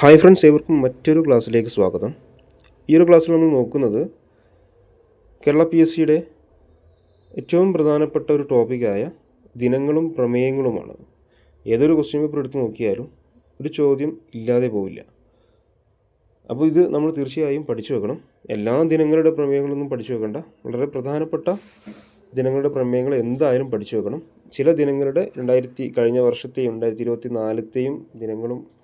Hi friends ഏവർക്കും മറ്റൊരു ക്ലാസ്സിലേക്ക് സ്വാഗതം. ഈ ഒരു ക്ലാസ്സിൽ നമ്മൾ നോക്കുന്നത് കേരള പി എസ് സിയുടെ ഏറ്റവും പ്രധാനപ്പെട്ട ഒരു ടോപ്പിക്കായ ദിനങ്ങളും പ്രമേയങ്ങളുമാണ്. ഏതൊരു ക്വസ്റ്റ്യൻ പേപ്പർ എടുത്ത് നോക്കിയാലും ഒരു ചോദ്യം ഇല്ലാതെ പോവില്ല. അപ്പോൾ ഇത് നമ്മൾ തീർച്ചയായും പഠിച്ചു വെക്കണം. എല്ലാ ദിനങ്ങളുടെ പ്രമേയങ്ങളൊന്നും പഠിച്ചു വെക്കേണ്ട. വളരെ പ്രധാനപ്പെട്ട ദിനങ്ങളുടെ പ്രമേയങ്ങൾ എന്തായാലും പഠിച്ചു വെക്കണം. ചില ദിനങ്ങളുടെ രണ്ടായിരത്തി കഴിഞ്ഞ വർഷത്തെയും രണ്ടായിരത്തി ഇരുപത്തി നാലത്തെയും ദിനങ്ങളും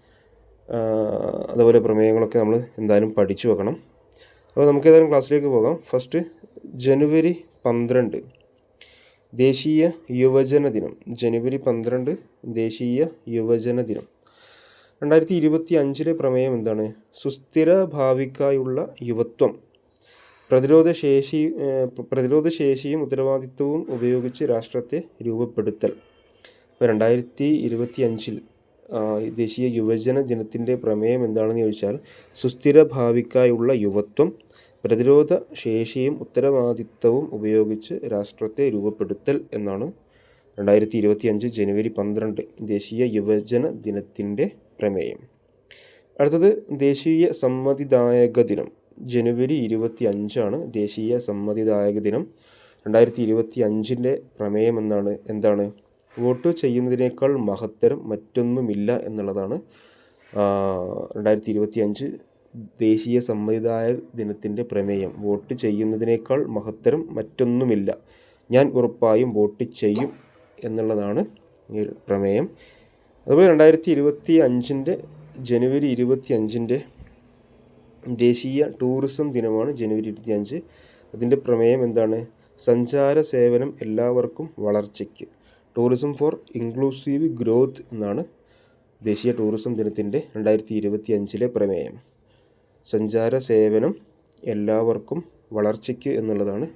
അതുപോലെ പ്രമേയങ്ങളൊക്കെ നമ്മൾ എന്തായാലും പഠിച്ചു വെക്കണം. അപ്പോൾ നമുക്ക് ഏതായാലും ക്ലാസ്സിലേക്ക് പോകാം. ഫസ്റ്റ് ജനുവരി പന്ത്രണ്ട് ദേശീയ യുവജന ദിനം. ജനുവരി പന്ത്രണ്ട് ദേശീയ യുവജന ദിനം. രണ്ടായിരത്തി ഇരുപത്തി അഞ്ചിലെ പ്രമേയം എന്താണ്? സുസ്ഥിര ഭാവിക്കായുള്ള യുവത്വം. പ്രതിരോധ ശേഷി ഏഹ്, പ്രതിരോധ ശേഷിയും ഉത്തരവാദിത്വവും ഉപയോഗിച്ച് രാഷ്ട്രത്തെ രൂപപ്പെടുത്തൽ. രണ്ടായിരത്തി ഇരുപത്തി അഞ്ചിൽ ദേശീയ യുവജന ദിനത്തിന്റെ പ്രമേയം എന്താണെന്ന് ചോദിച്ചാൽ സുസ്ഥിര ഭാവിക്കായുള്ള യുവത്വം പ്രതിരോധ ശേഷിയും ഉത്തരവാദിത്തവും ഉപയോഗിച്ച് രാഷ്ട്രത്തെ രൂപപ്പെടുത്തൽ എന്നാണ് രണ്ടായിരത്തി ഇരുപത്തി അഞ്ച് ജനുവരി പന്ത്രണ്ട് ദേശീയ യുവജന ദിനത്തിന്റെ പ്രമേയം. അടുത്തത് ദേശീയ സമ്മതിദായക ദിനം. ജനുവരി ഇരുപത്തി അഞ്ചാണ് ദേശീയ സമ്മതിദായക ദിനം. രണ്ടായിരത്തി ഇരുപത്തി അഞ്ചിന്റെ പ്രമേയം എന്നാണ് എന്താണ്? വോട്ട് ചെയ്യുന്നതിനേക്കാൾ മഹത്തരം മറ്റൊന്നുമില്ല എന്നുള്ളതാണ് രണ്ടായിരത്തി ഇരുപത്തി അഞ്ച് ദേശീയ സമ്മതിദായ ദിനത്തിന്റെ പ്രമേയം. വോട്ട് ചെയ്യുന്നതിനേക്കാൾ മഹത്തരം മറ്റൊന്നുമില്ല. ഞാൻ ഉറപ്പായും വോട്ട് ചെയ്യും എന്നുള്ളതാണ് ഈ പ്രമേയം. അതുപോലെ രണ്ടായിരത്തി ഇരുപത്തി അഞ്ചിന്റെ ജനുവരി ഇരുപത്തി അഞ്ചിന്റെ ദേശീയ ടൂറിസം ദിനമാണ് ജനുവരി ഇരുപത്തി അഞ്ച് അതിന്റെ പ്രമേയം എന്താണ്? സഞ്ചാര സേവനം എല്ലാവർക്കും വളർച്ചയ്ക്ക്. ടൂറിസം ഫോർ ഇൻക്ലൂസീവ് ഗ്രോത്ത് എന്നാണ് ദേശീയ ടൂറിസം ദിനത്തിന്റെ രണ്ടായിരത്തി ഇരുപത്തി അഞ്ചിലെ പ്രമേയം. സഞ്ചാര സേവനം എല്ലാവർക്കും വളർച്ചയ്ക്ക് എന്നുള്ളതാണ്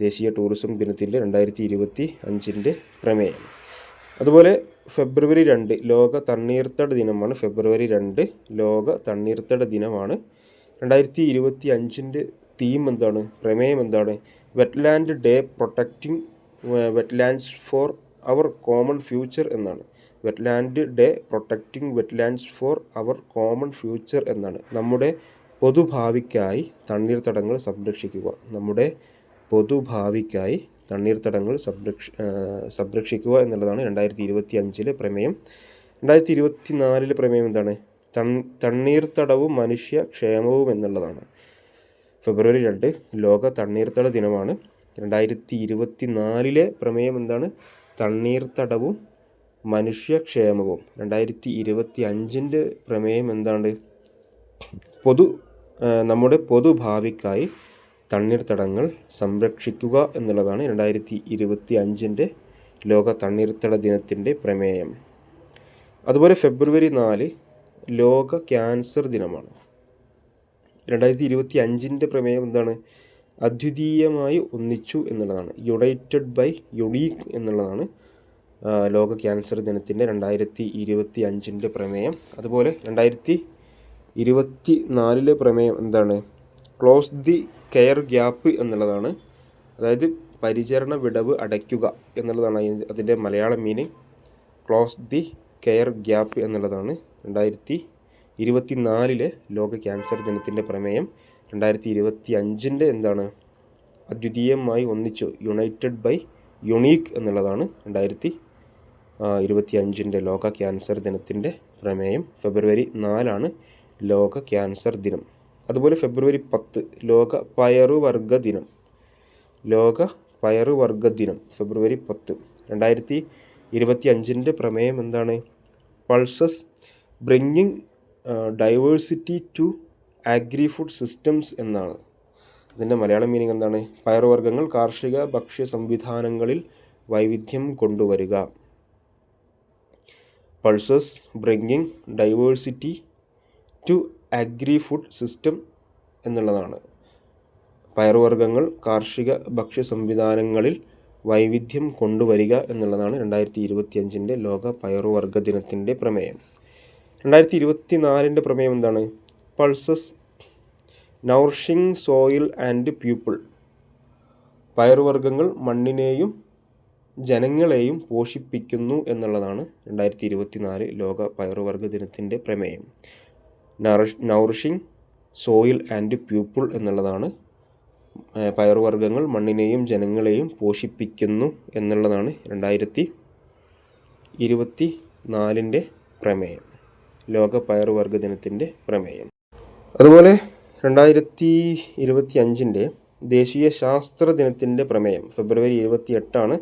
ദേശീയ ടൂറിസം ദിനത്തിന്റെ രണ്ടായിരത്തി ഇരുപത്തി അഞ്ചിന്റെ പ്രമേയം. അതുപോലെ ഫെബ്രുവരി രണ്ട് ലോക തണ്ണീർത്തട ദിനമാണ്. ഫെബ്രുവരി രണ്ട് ലോക തണ്ണീർത്തട ദിനമാണ്. രണ്ടായിരത്തി ഇരുപത്തി അഞ്ചിന്റെ തീം എന്താണ്? പ്രമേയം എന്താണ്? Wetland day protecting wetlands for our common future എന്നാണ്. Wetland day protecting wetlands for our common future എന്നാണ്. നമ്മുടെ പൊതുഭാവിക്കായി തണ്ണീർത്തടങ്ങൾ സംരക്ഷിക്കുക. നമ്മുടെ പൊതുഭാവിക്കായി തണ്ണീർത്തടങ്ങൾ സംരക്ഷ സംരക്ഷിക്കുക എന്നുള്ളതാണ് രണ്ടായിരത്തി ഇരുപത്തി അഞ്ചിലെ പ്രമേയം. രണ്ടായിരത്തി ഇരുപത്തി നാലിലെ പ്രമേയം എന്താണ്? തൺ തണ്ണീർത്തടവും മനുഷ്യ ക്ഷേമവും എന്നുള്ളതാണ്. ഫെബ്രുവരി രണ്ട് ലോക തണ്ണീർത്തട ദിനമാണ്. രണ്ടായിരത്തി ഇരുപത്തി നാലിലെ പ്രമേയം എന്താണ്? തണ്ണീർത്തടവും മനുഷ്യക്ഷേമവും. രണ്ടായിരത്തി ഇരുപത്തി അഞ്ചിന്റെ പ്രമേയം എന്താണ് പൊതു നമ്മുടെ പൊതുഭാവിക്കായി തണ്ണീർത്തടങ്ങൾ സംരക്ഷിക്കുക എന്നുള്ളതാണ് രണ്ടായിരത്തി ഇരുപത്തി അഞ്ചിന്റെ ലോക തണ്ണീർത്തട ദിനത്തിന്റെ പ്രമേയം. അതുപോലെ ഫെബ്രുവരി നാല് ലോക ക്യാൻസർ ദിനമാണ്. രണ്ടായിരത്തി ഇരുപത്തി അഞ്ചിന്റെ പ്രമേയം എന്താണ്? അദ്വിതീയമായി ഒന്നിച്ചു എന്നുള്ളതാണ്. യുണൈറ്റഡ് ബൈ യുണീക്ക് എന്നുള്ളതാണ് ലോക ക്യാൻസർ ദിനത്തിന്റെ രണ്ടായിരത്തി ഇരുപത്തി അഞ്ചിന്റെ പ്രമേയം. അതുപോലെ രണ്ടായിരത്തി ഇരുപത്തി നാലിലെ പ്രമേയം എന്താണ്? ക്ലോസ് ദി കെയർ ഗ്യാപ്പ് എന്നുള്ളതാണ്. അതായത് പരിചരണ വിടവ് അടയ്ക്കുക എന്നുള്ളതാണ് അതിന്റെ- Malayalam meaning close the care gap എന്നുള്ളതാണ് രണ്ടായിരത്തി ഇരുപത്തി നാലിലെ ലോക ക്യാൻസർ ദിനത്തിന്റെ പ്രമേയം. രണ്ടായിരത്തി ഇരുപത്തി അഞ്ചിന്റെ എന്താണ് അദ്വിതീയമായി ഒന്നിച്ചു യുണൈറ്റഡ് ബൈ യുണീക്ക് എന്നുള്ളതാണ് രണ്ടായിരത്തി ഇരുപത്തി അഞ്ചിന്റെ ലോക ക്യാൻസർ ദിനത്തിന്റെ പ്രമേയം. ഫെബ്രുവരി നാലാണ് ലോക ക്യാൻസർ ദിനം. അതുപോലെ ഫെബ്രുവരി പത്ത് ലോക പയറുവർഗ ദിനം. ലോക പയറുവർഗ ദിനം ഫെബ്രുവരി പത്ത്. രണ്ടായിരത്തി ഇരുപത്തി അഞ്ചിന്റെ പ്രമേയം എന്താണ്? Pulses bringing diversity to agri food systems എന്നാണ്. ഇതിന്റെ മലയാളം മീനിങ് എന്താണ്? പയറുവർഗങ്ങൾ കാർഷിക ഭക്ഷ്യ സംവിധാനങ്ങളിൽ വൈവിധ്യം കൊണ്ടുവരിക. Pulses bringing diversity to agri food system എന്നുള്ളതാണ്. പയറുവർഗങ്ങൾ കാർഷിക ഭക്ഷ്യ സംവിധാനങ്ങളിൽ വൈവിധ്യം കൊണ്ടുവരിക എന്നുള്ളതാണ് രണ്ടായിരത്തി ഇരുപത്തി അഞ്ചിന്റെ ലോക പയറുവർഗ ദിനത്തിന്റെ പ്രമേയം. രണ്ടായിരത്തി ഇരുപത്തി നാലിന്റെ പ്രമേയം എന്താണ്? Pulses nourishing soil and people പയറുവർഗങ്ങൾ മണ്ണിനെയും ജനങ്ങളെയും പോഷിപ്പിക്കുന്നു എന്നുള്ളതാണ് രണ്ടായിരത്തി ഇരുപത്തി നാല് ലോക പയറുവർഗ ദിനത്തിന്റെ പ്രമേയം. Nourish nourishing soil and people എന്നുള്ളതാണ് പയറുവർഗങ്ങൾ മണ്ണിനെയും ജനങ്ങളെയും പോഷിപ്പിക്കുന്നു എന്നുള്ളതാണ് രണ്ടായിരത്തി ഇരുപത്തി നാലിന്റെ പ്രമേയം. ലോക പയറുവർഗ ദിനത്തിന്റെ പ്രമേയം. അതുപോലെ രണ്ടായിരത്തി ഇരുപത്തി അഞ്ചിന്റെ ദേശീയ ശാസ്ത്ര ദിനത്തിന്റെ പ്രമേയം ഫെബ്രുവരി ഇരുപത്തി എട്ടാണ്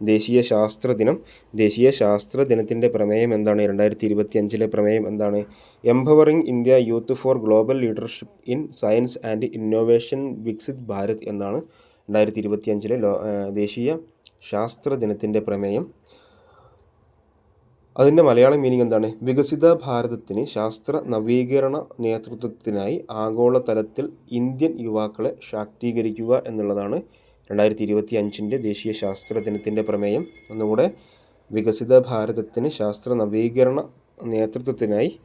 ദേശീയ ശാസ്ത്ര ദിനം. ദേശീയ ശാസ്ത്ര ദിനത്തിന്റെ പ്രമേയം എന്താണ്? രണ്ടായിരത്തി ഇരുപത്തി അഞ്ചിലെ പ്രമേയം എന്താണ്? Empowering India youth for global leadership in science and innovation Viksit Bharat എന്നാണ് രണ്ടായിരത്തി ഇരുപത്തി അഞ്ചിലെ ദേശീയ ശാസ്ത്ര ദിനത്തിന്റെ പ്രമേയം. അതിന്റെ മലയാളം മീനിങ് എന്താണ്? വികസിത ഭാരതത്തിന് ശാസ്ത്ര നവീകരണ നേതൃത്വത്തിനായി ആഗോളതലത്തിൽ ഇന്ത്യൻ യുവാക്കളെ ശാക്തീകരിക്കുക എന്നുള്ളതാണ് രണ്ടായിരത്തി ഇരുപത്തി അഞ്ചിന്റെ ദേശീയ ശാസ്ത്ര ദിനത്തിന്റെ പ്രമേയം. ഒന്നുകൂടെ വികസിത ഭാരതത്തിന് ശാസ്ത്ര നവീകരണ നേതൃത്വത്തിനായി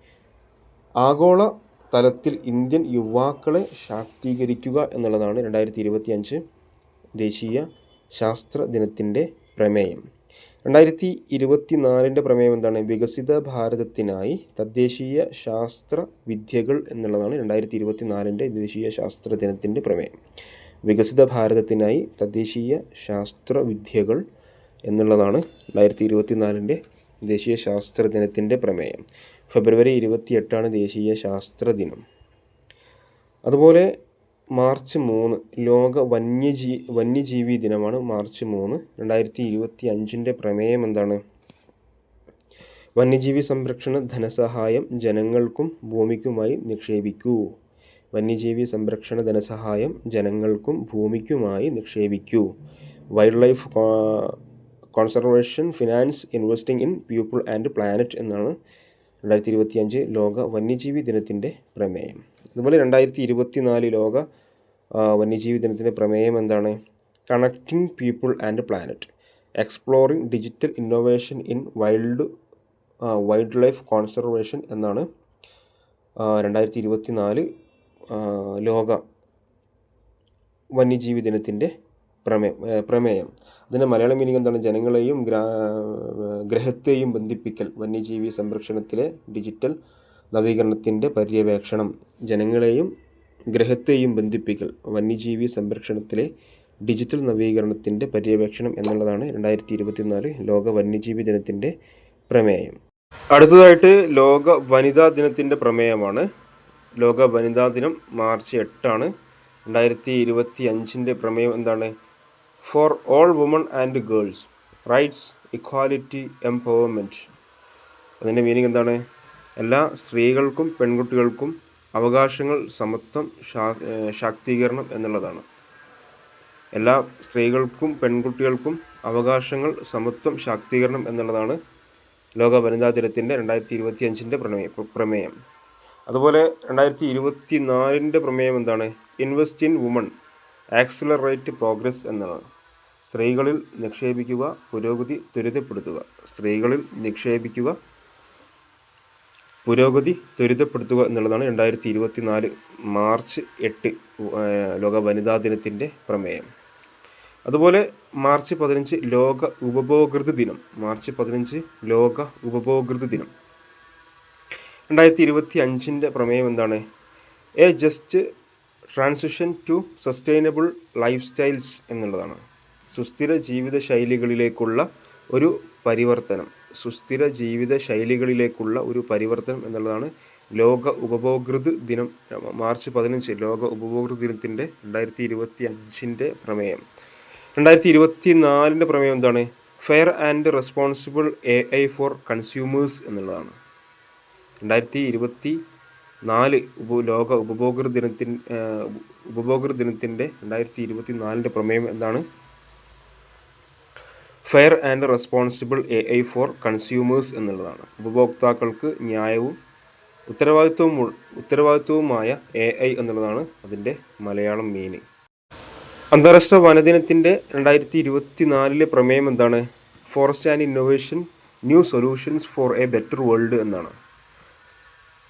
ആഗോള തലത്തിൽ ഇന്ത്യൻ യുവാക്കളെ ശാക്തീകരിക്കുക എന്നുള്ളതാണ് രണ്ടായിരത്തി ഇരുപത്തി അഞ്ച് ദേശീയ ശാസ്ത്ര ദിനത്തിന്റെ പ്രമേയം. രണ്ടായിരത്തി ഇരുപത്തി നാലിന്റെ പ്രമേയം എന്താണ്? വികസിത ഭാരതത്തിനായി തദ്ദേശീയ ശാസ്ത്ര വിദ്യകൾ എന്നുള്ളതാണ് രണ്ടായിരത്തി ഇരുപത്തി നാലിന്റെ ദേശീയ ശാസ്ത്ര ദിനത്തിന്റെ പ്രമേയം. വികസിത ഭാരതത്തിനായി തദ്ദേശീയ ശാസ്ത്ര വിദ്യകൾ എന്നുള്ളതാണ് രണ്ടായിരത്തി ഇരുപത്തി നാലിന്റെ ദേശീയ ശാസ്ത്ര ദിനത്തിന്റെ പ്രമേയം. ഫെബ്രുവരി ഇരുപത്തി എട്ടാണ് ദേശീയ ശാസ്ത്ര ദിനം. അതുപോലെ മാർച്ച് മൂന്ന് ലോക വന്യജീ വന്യജീവി ദിനമാണ് മാർച്ച് മൂന്ന് രണ്ടായിരത്തി ഇരുപത്തി അഞ്ചിന്റെ പ്രമേയം എന്താണ്? വന്യജീവി സംരക്ഷണ ധനസഹായം ജനങ്ങൾക്കും ഭൂമിക്കുമായി നിക്ഷേപിക്കൂ. വന്യജീവി സംരക്ഷണ ധനസഹായം ജനങ്ങൾക്കും ഭൂമിക്കുമായി നിക്ഷേപിക്കൂ. Wildlife conservation finance investing in people and planet എന്നാണ് രണ്ടായിരത്തി ഇരുപത്തി അഞ്ച് ലോക വന്യജീവി ദിനത്തിന്റെ പ്രമേയം. അതുപോലെ രണ്ടായിരത്തി ഇരുപത്തി നാല് ലോക വന്യജീവി ദിനത്തിന്റെ പ്രമേയം എന്താണ്? Connecting people and planet exploring digital innovation in wild wildlife conservation എന്നാണ് രണ്ടായിരത്തി ഇരുപത്തി നാല് ലോക വന്യജീവി ദിനത്തിന്റെ പ്രമേ പ്രമേയം. അതിന്റെ മലയാളം മീനിങ് എന്താണ്? ജനങ്ങളെയും ഗ്രാ ഗ്രഹത്തെയും ബന്ധിപ്പിക്കൽ വന്യജീവി സംരക്ഷണത്തിലെ ഡിജിറ്റൽ നവീകരണത്തിന്റെ പര്യവേക്ഷണം ജനങ്ങളെയും ഗ്രഹത്തെയും ബന്ധിപ്പിക്കൽ വന്യജീവി സംരക്ഷണത്തിലെ ഡിജിറ്റൽ നവീകരണത്തിന്റെ പര്യവേക്ഷണം എന്നുള്ളതാണ് രണ്ടായിരത്തി ഇരുപത്തിനാല് ലോക വന്യജീവി ദിനത്തിന്റെ പ്രമേയം. അടുത്തതായിട്ട് ലോക വനിതാ ദിനത്തിന്റെ പ്രമേയമാണ്. ലോക വനിതാ ദിനം മാർച്ച് എട്ടാണ്. രണ്ടായിരത്തി ഇരുപത്തി അഞ്ചിന്റെ പ്രമേയം എന്താണ്? For all women and girls rights equality empowerment അതിന്റെ മീനിങ് എന്താണ്? എല്ലാ സ്ത്രീകൾക്കും പെൺകുട്ടികൾക്കും അവകാശങ്ങൾ സമത്വം ശാക്തീകരണം എന്നുള്ളതാണ്. എല്ലാ സ്ത്രീകൾക്കും പെൺകുട്ടികൾക്കും അവകാശങ്ങൾ സമത്വം ശാക്തീകരണം എന്നുള്ളതാണ് ലോക വനിതാ ദിനത്തിന്റെ രണ്ടായിരത്തി ഇരുപത്തി അഞ്ചിന്റെ പ്രമേയം. പ്രമേയം അതുപോലെ രണ്ടായിരത്തി ഇരുപത്തി നാലിന്റെ പ്രമേയം എന്താണ്? Invest in women accelerate progress എന്നതാണ്. സ്ത്രീകളിൽ നിക്ഷേപിക്കുക പുരോഗതി ത്വരിതപ്പെടുത്തുക. സ്ത്രീകളിൽ നിക്ഷേപിക്കുക പുരോഗതി ത്വരിതപ്പെടുത്തുക എന്നുള്ളതാണ് രണ്ടായിരത്തി ഇരുപത്തി നാല് മാർച്ച് എട്ട് ലോക വനിതാ ദിനത്തിന്റെ പ്രമേയം. അതുപോലെ മാർച്ച് പതിനഞ്ച് ലോക ഉപഭോക്തൃ ദിനം. മാർച്ച് പതിനഞ്ച് ലോക ഉപഭോക്തൃ ദിനം. രണ്ടായിരത്തി ഇരുപത്തി അഞ്ചിന്റെ പ്രമേയം എന്താണ്? A just transition to sustainable lifestyles എന്നുള്ളതാണ്. സുസ്ഥിര ജീവിത ശൈലികളിലേക്കുള്ള ഒരു പരിവർത്തനം. സുസ്ഥിര ജീവിത ശൈലികളിലേക്കുള്ള ഒരു പരിവർത്തനം എന്നുള്ളതാണ് ലോക ഉപഭോക്തൃ ദിനം മാർച്ച് പതിനഞ്ച് ലോക ഉപഭോക്തൃ ദിനത്തിന്റെ രണ്ടായിരത്തി ഇരുപത്തി അഞ്ചിന്റെ പ്രമേയം. രണ്ടായിരത്തി ഇരുപത്തി നാലിന്റെ പ്രമേയം എന്താണ്? Fair and responsible A I for consumers എന്നുള്ളതാണ്. രണ്ടായിരത്തി ഇരുപത്തി നാല് ഉപ ലോക ഉപഭോക്തൃ ദിനത്തിൻ ഉപഭോക്തൃ ദിനത്തിന്റെ രണ്ടായിരത്തി ഇരുപത്തി നാലിന്റെ പ്രമേയം എന്താണ്? Fair and responsible A I for consumers എന്നുള്ളതാണ്. ഉപഭോക്താക്കൾക്ക് ന്യായവും ഉത്തരവാദിത്വവും ഉത്തരവാദിത്വവുമായ എ ഐ എന്നുള്ളതാണ് അതിന്റെ മലയാളം മീനിങ് അന്താരാഷ്ട്ര വനദിനത്തിന്റെ രണ്ടായിരത്തി ഇരുപത്തി നാലിലെ പ്രമേയം എന്താണ്? Forest and innovation new solutions for a better world എന്നാണ്.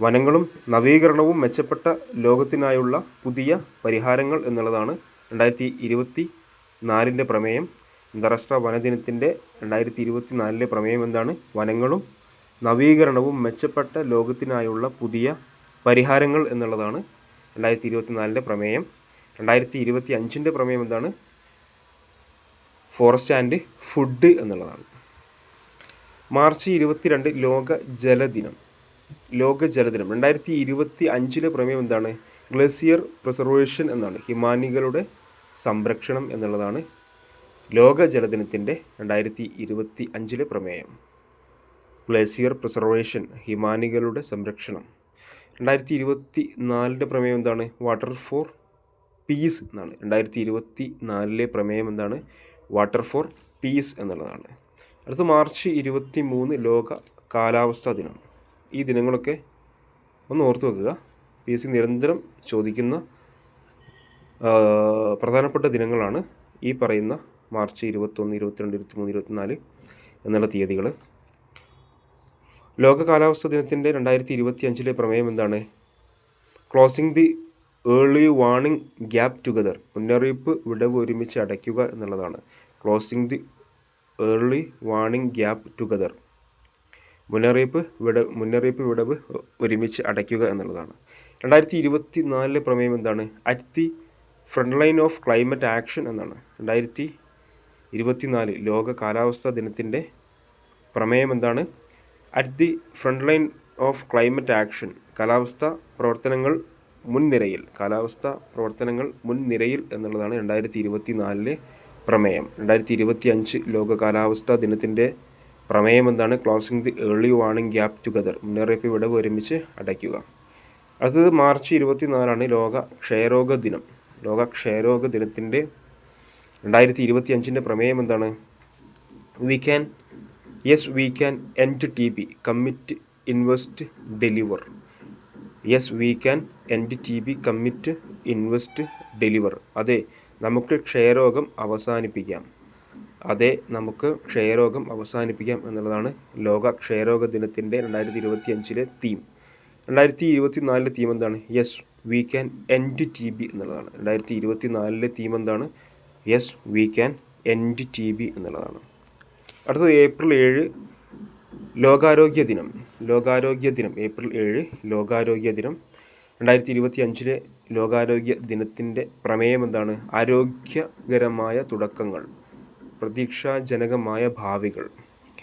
വനങ്ങളും നവീകരണവും മെച്ചപ്പെട്ട ലോകത്തിനായുള്ള പുതിയ പരിഹാരങ്ങൾ എന്നുള്ളതാണ് രണ്ടായിരത്തി ഇരുപത്തി നാലിന്റെ പ്രമേയം. അന്താരാഷ്ട്ര വനദിനത്തിന്റെ രണ്ടായിരത്തി ഇരുപത്തി നാലിലെ പ്രമേയം എന്താണ്? വനങ്ങളും നവീകരണവും മെച്ചപ്പെട്ട ലോകത്തിനായുള്ള പുതിയ പരിഹാരങ്ങൾ എന്നുള്ളതാണ് രണ്ടായിരത്തി ഇരുപത്തി നാലിന്റെ പ്രമേയം. രണ്ടായിരത്തി ഇരുപത്തി അഞ്ചിന്റെ പ്രമേയം എന്താണ്? ഫോറസ്റ്റ് ആൻഡ് ഫുഡ് എന്നുള്ളതാണ്. മാർച്ച് ഇരുപത്തിരണ്ട് ലോക ജലദിനം ലോക ജലദിനം രണ്ടായിരത്തി ഇരുപത്തി അഞ്ചിലെ പ്രമേയം എന്താണ്? ഗ്ലേസിയർ പ്രിസർവേഷൻ എന്നാണ്. ഹിമാനികളുടെ സംരക്ഷണം എന്നുള്ളതാണ്. ലോക ജലദിനത്തിന്റെ രണ്ടായിരത്തി ഇരുപത്തി അഞ്ചിലെ പ്രമേയം. ഗ്ലേസിയർ പ്രിസർവേഷൻ ഹിമാനികളുടെ സംരക്ഷണം. രണ്ടായിരത്തി ഇരുപത്തി നാലിന്റെ പ്രമേയം എന്താണ്? വാട്ടർ ഫോർ പീസ് എന്നാണ്. രണ്ടായിരത്തി ഇരുപത്തി നാലിലെ പ്രമേയം എന്താണ്? വാട്ടർ ഫോർ പീസ് എന്നുള്ളതാണ്. അടുത്ത മാർച്ച് ഇരുപത്തി മൂന്ന് ലോക കാലാവസ്ഥാ ദിനം. ഈ ദിനങ്ങളൊക്കെ ഒന്ന് ഓർത്ത് വെക്കുക. പി എസ് സി നിരന്തരം ചോദിക്കുന്ന പ്രധാനപ്പെട്ട ദിനങ്ങളാണ് ഈ പറയുന്ന മാർച്ച് ഇരുപത്തൊന്ന് ഇരുപത്തിരണ്ട് ഇരുപത്തിമൂന്ന് ഇരുപത്തിനാല് എന്നുള്ള തീയതികൾ. ലോക കാലാവസ്ഥാ ദിനത്തിന്റെ രണ്ടായിരത്തി ഇരുപത്തി അഞ്ചിലെ പ്രമേയം എന്താണ്? Closing the early warning gap together മുന്നറിയിപ്പ് വിടവ് ഒരുമിച്ച് അടയ്ക്കുക എന്നുള്ളതാണ്. Closing the early warning gap together മുന്നറിയിപ്പ് വിട മുന്നറിയിപ്പ് വിടവ് ഒരുമിച്ച് അടയ്ക്കുക എന്നുള്ളതാണ്. രണ്ടായിരത്തി ഇരുപത്തി നാലിലെ പ്രമേയം എന്താണ്? At the front line of climate action എന്നാണ്. രണ്ടായിരത്തി ഇരുപത്തിനാല് ലോക കാലാവസ്ഥാ ദിനത്തിന്റെ പ്രമേയം എന്താണ് at the front line of climate action കാലാവസ്ഥ പ്രവർത്തനങ്ങൾ മുൻനിരയിൽ കാലാവസ്ഥ പ്രവർത്തനങ്ങൾ മുൻനിരയിൽ എന്നുള്ളതാണ് രണ്ടായിരത്തി ഇരുപത്തി നാലിലെ പ്രമേയം. രണ്ടായിരത്തി ഇരുപത്തി അഞ്ച് ലോക കാലാവസ്ഥാ ദിനത്തിന്റെ പ്രമേയം എന്താണ് closing the early warning gap together മുന്നറിയിപ്പ് വിടവ് ഒരുമിച്ച് അടയ്ക്കുക. അടുത്തത് മാർച്ച് ഇരുപത്തിനാലാണ് ലോക ക്ഷയരോഗ ദിനം. ലോക ക്ഷയരോഗ ദിനത്തിന്റെ രണ്ടായിരത്തി ഇരുപത്തി അഞ്ചിന്റെ പ്രമേയം എന്താണ്? We can yes we can end T B commit invest deliver yes we can end T B commit invest deliver അതെ നമുക്ക് ക്ഷയരോഗം അവസാനിപ്പിക്കാം. അതെ നമുക്ക് ക്ഷയരോഗം അവസാനിപ്പിക്കാം എന്നുള്ളതാണ് ലോക ക്ഷയരോഗ ദിനത്തിന്റെ രണ്ടായിരത്തി ഇരുപത്തി അഞ്ചിലെ തീം രണ്ടായിരത്തി ഇരുപത്തി നാലിലെ തീം എന്താണ്? Yes we can end T B എന്നുള്ളതാണ്. രണ്ടായിരത്തി ഇരുപത്തി നാലിലെ തീം എന്താണ്? Yes we can end T B എന്നുള്ളതാണ്. അടുത്തത് ഏപ്രിൽ ഏഴ് ലോകാരോഗ്യ ദിനം. ലോകാരോഗ്യ ദിനം ഏപ്രിൽ ഏഴ് ലോകാരോഗ്യ ദിനം. രണ്ടായിരത്തി ഇരുപത്തി അഞ്ചിലെ ലോകാരോഗ്യ ദിനത്തിന്റെ പ്രമേയം എന്താണ്? ആരോഗ്യകരമായ തുടക്കങ്ങൾ പ്രതീക്ഷാജനകമായ ഭാവികൾ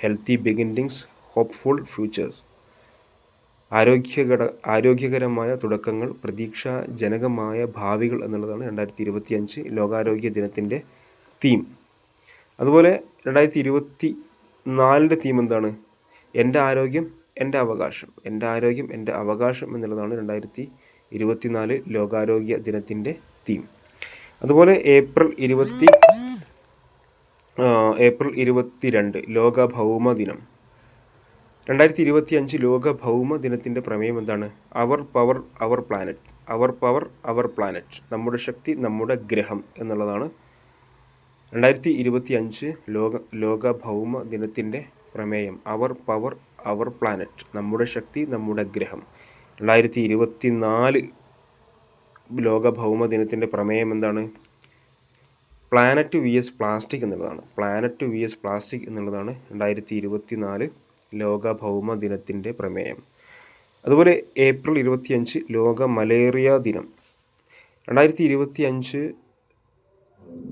ഹെൽത്തി ബിഗിൻഡിങ്സ് ഹോപ്പ്ഫുൾ ഫ്യൂച്ചേഴ്സ് ആരോഗ്യകര ആരോഗ്യകരമായ തുടക്കങ്ങൾ പ്രതീക്ഷാജനകമായ ഭാവികൾ എന്നുള്ളതാണ് രണ്ടായിരത്തി ഇരുപത്തി അഞ്ച് ലോകാരോഗ്യ ദിനത്തിന്റെ തീം അതുപോലെ രണ്ടായിരത്തി ഇരുപത്തി നാലിന്റെ തീം എന്താണ്? എന്റെ ആരോഗ്യം എന്റെ അവകാശം. എന്റെ ആരോഗ്യം എന്റെ അവകാശം എന്നുള്ളതാണ് രണ്ടായിരത്തി ഇരുപത്തി നാല് ലോകാരോഗ്യ ദിനത്തിന്റെ തീം അതുപോലെ ഏപ്രിൽ ഇരുപത്തി ഏപ്രിൽ ഇരുപത്തി രണ്ട് ലോക ഭൗമ ദിനം. രണ്ടായിരത്തി ഇരുപത്തി അഞ്ച് ലോക ഭൗമ ദിനത്തിന്റെ പ്രമേയം എന്താണ്? Our power our planet our power our planet നമ്മുടെ ശക്തി നമ്മുടെ ഗ്രഹം എന്നുള്ളതാണ്. രണ്ടായിരത്തി ഇരുപത്തി അഞ്ച് ലോക ലോക ഭൗമ ദിനത്തിന്റെ പ്രമേയം. അവർ പവർ അവർ പ്ലാനറ്റ് നമ്മുടെ ശക്തി നമ്മുടെ ഗ്രഹം. രണ്ടായിരത്തി ഇരുപത്തി നാല് ലോക ഭൗമ ദിനത്തിന്റെ പ്രമേയം എന്താണ്? പ്ലാനറ്റ് വി എസ് പ്ലാസ്റ്റിക് എന്നുള്ളതാണ്. പ്ലാനറ്റ് വി എസ് പ്ലാസ്റ്റിക് എന്നുള്ളതാണ്. രണ്ടായിരത്തി ഇരുപത്തി നാല് ലോക ഭൗമ ദിനത്തിന്റെ പ്രമേയം. അതുപോലെ ഏപ്രിൽ ഇരുപത്തിയഞ്ച് ലോക മലേറിയ ദിനം. രണ്ടായിരത്തി ഇരുപത്തി അഞ്ച്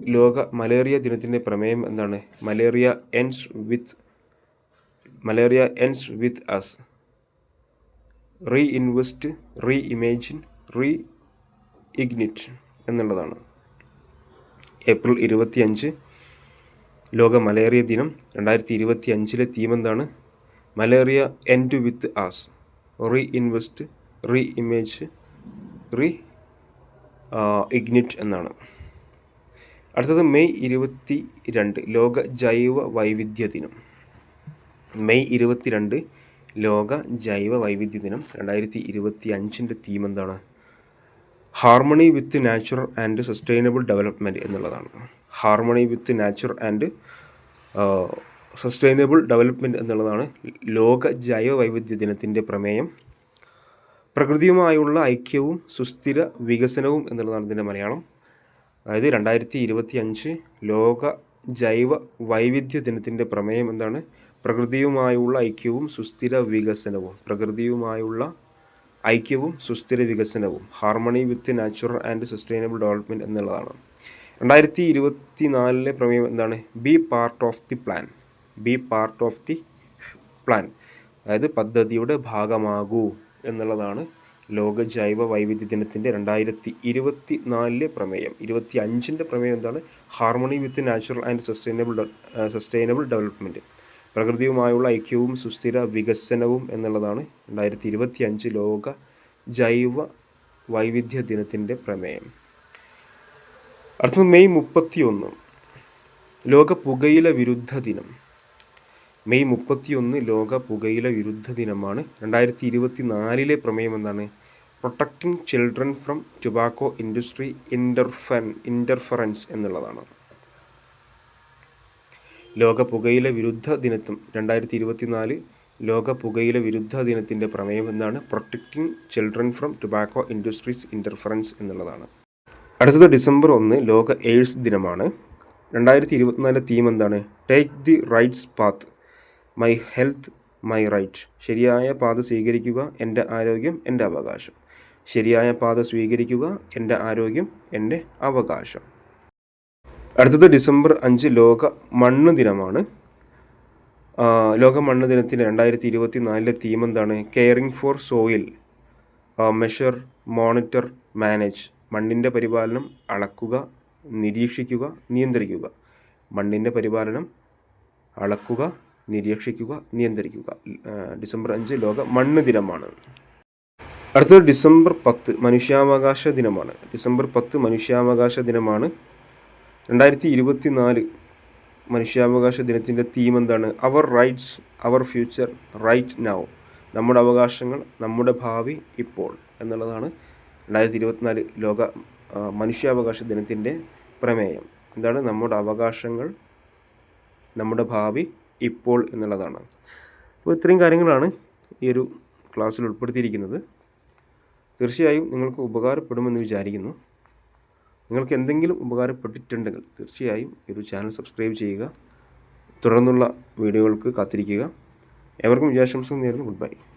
ലോക മലേറിയ ദിനത്തിന്റെ പ്രമേയം എന്താണ്? Malaria ends with malaria ends with us reinvest reimagine reignite എന്നുള്ളതാണ്. ഏപ്രിൽ ഇരുപത്തിയഞ്ച് ലോക മലേറിയ ദിനം. രണ്ടായിരത്തി ഇരുപത്തി അഞ്ചിലെ തീം എന്താണ്? Malaria end with us reinvest reimage reignite എന്നാണ്. അടുത്തത് മെയ് ഇരുപത്തി രണ്ട് ലോക ജൈവ വൈവിധ്യ ദിനം. മെയ് ഇരുപത്തിരണ്ട് ലോക ജൈവ വൈവിധ്യ ദിനം. രണ്ടായിരത്തി ഇരുപത്തി അഞ്ചിന്റെ തീം എന്താണ്? Harmony with natural and sustainable development എന്നുള്ളതാണ്. Harmony with natural and sustainable development എന്നുള്ളതാണ് ലോക ജൈവ വൈവിധ്യ ദിനത്തിന്റെ പ്രമേയം. പ്രകൃതിയുമായുള്ള ഐക്യവും സുസ്ഥിര വികസനവും എന്നുള്ളതാണ് ഇതിന്റെ മലയാളം. അതായത് രണ്ടായിരത്തി ഇരുപത്തി അഞ്ച് ലോക ജൈവ വൈവിധ്യ ദിനത്തിന്റെ പ്രമേയം എന്താണ്? പ്രകൃതിയുമായുള്ള ഐക്യവും സുസ്ഥിര വികസനവും. പ്രകൃതിയുമായുള്ള ഐക്യവും സുസ്ഥിര വികസനവും. Harmony with natural and sustainable development എന്നുള്ളതാണ്. രണ്ടായിരത്തി ഇരുപത്തി നാലിലെ പ്രമേയം എന്താണ്? Be part of the plan. Be part of the plan അതായത് പദ്ധതിയുടെ ഭാഗമാകൂ എന്നുള്ളതാണ് ലോക ജൈവ വൈവിധ്യ ദിനത്തിന്റെ രണ്ടായിരത്തി ഇരുപത്തി നാലിലെ പ്രമേയം ഇരുപത്തി അഞ്ചിന്റെ പ്രമേയം എന്താണ് harmony with natural and sustainable sustainable development പ്രകൃതിയുമായുള്ള ഐക്യവും സുസ്ഥിര വികസനവും എന്നുള്ളതാണ് രണ്ടായിരത്തി ഇരുപത്തി അഞ്ച് ലോക ജൈവ വൈവിധ്യ ദിനത്തിന്റെ പ്രമേയം. അടുത്തത് മെയ് മുപ്പത്തി ഒന്ന് ലോക പുകയില വിരുദ്ധ ദിനം. മെയ് മുപ്പത്തിയൊന്ന് ലോക പുകയില വിരുദ്ധ ദിനമാണ്. രണ്ടായിരത്തി ഇരുപത്തി നാലിലെ പ്രമേയം എന്താണ്? Protecting children from tobacco industry ഇന്റർഫൻ interference എന്നുള്ളതാണ്. ലോക പുകയില വിരുദ്ധ ദിനത്തും രണ്ടായിരത്തി ഇരുപത്തി നാല് ലോക പുകയില വിരുദ്ധ ദിനത്തിന്റെ പ്രമേയം എന്താണ്? Protecting children from tobacco industries interference എന്നുള്ളതാണ്. അടുത്തത് ഡിസംബർ ഒന്ന് ലോക എയ്ഡ്സ് ദിനമാണ്. രണ്ടായിരത്തി ഇരുപത്തിനാലിലെ തീം എന്താണ്? Take the rights path my health my right ശരിയായ പാത സ്വീകരിക്കുക എന്റെ ആരോഗ്യം എന്റെ അവകാശം. ശരിയായ പാത സ്വീകരിക്കുക എന്റെ ആരോഗ്യം എന്റെ അവകാശം. അടുത്തത് ഡിസംബർ അഞ്ച് ലോക മണ്ണ് ദിനമാണ്. ലോക മണ്ണ് ദിനത്തിന് രണ്ടായിരത്തി ഇരുപത്തി നാലിലെ തീം എന്താണ് caring for soil measure monitor manage മണ്ണിന്റെ പരിപാലനം അളക്കുക നിരീക്ഷിക്കുക നിയന്ത്രിക്കുക. മണ്ണിന്റെ പരിപാലനം അളക്കുക നിരീക്ഷിക്കുക നിയന്ത്രിക്കുക. ഡിസംബർ അഞ്ച് ലോക മണ്ണ് ദിനമാണ്. അടുത്തത് ഡിസംബർ പത്ത് മനുഷ്യാവകാശ ദിനമാണ്. ഡിസംബർ പത്ത് മനുഷ്യാവകാശ ദിനമാണ്. രണ്ടായിരത്തി ഇരുപത്തി നാല് മനുഷ്യാവകാശ ദിനത്തിന്റെ തീം എന്താണ്? Our rights our future right now നമ്മുടെ അവകാശങ്ങൾ നമ്മുടെ ഭാവി ഇപ്പോൾ എന്നുള്ളതാണ് രണ്ടായിരത്തി ഇരുപത്തിനാല് ലോക മനുഷ്യാവകാശ ദിനത്തിന്റെ പ്രമേയം. എന്താണ്? നമ്മുടെ അവകാശങ്ങൾ നമ്മുടെ ഭാവി ഇപ്പോൾ എന്നുള്ളതാണ്. അപ്പോൾ ഇത്രയും കാര്യങ്ങളാണ് ഈ ഒരു ക്ലാസ്സിൽ ഉൾപ്പെടുത്തിയിരിക്കുന്നത്. തീർച്ചയായും നിങ്ങൾക്ക് ഉപകാരപ്പെടുമെന്ന് വിചാരിക്കുന്നു. നിങ്ങൾക്ക് എന്തെങ്കിലും ഉപകാരപ്പെട്ടിട്ടുണ്ടെങ്കിൽ തീർച്ചയായും ഈ ഒരു ചാനൽ സബ്സ്ക്രൈബ് ചെയ്യുക. തുടർന്നുള്ള വീഡിയോകൾക്ക് കാത്തിരിക്കുക. എവർക്കും വിജയാശംസകൾ നേരുന്നു. Good bye.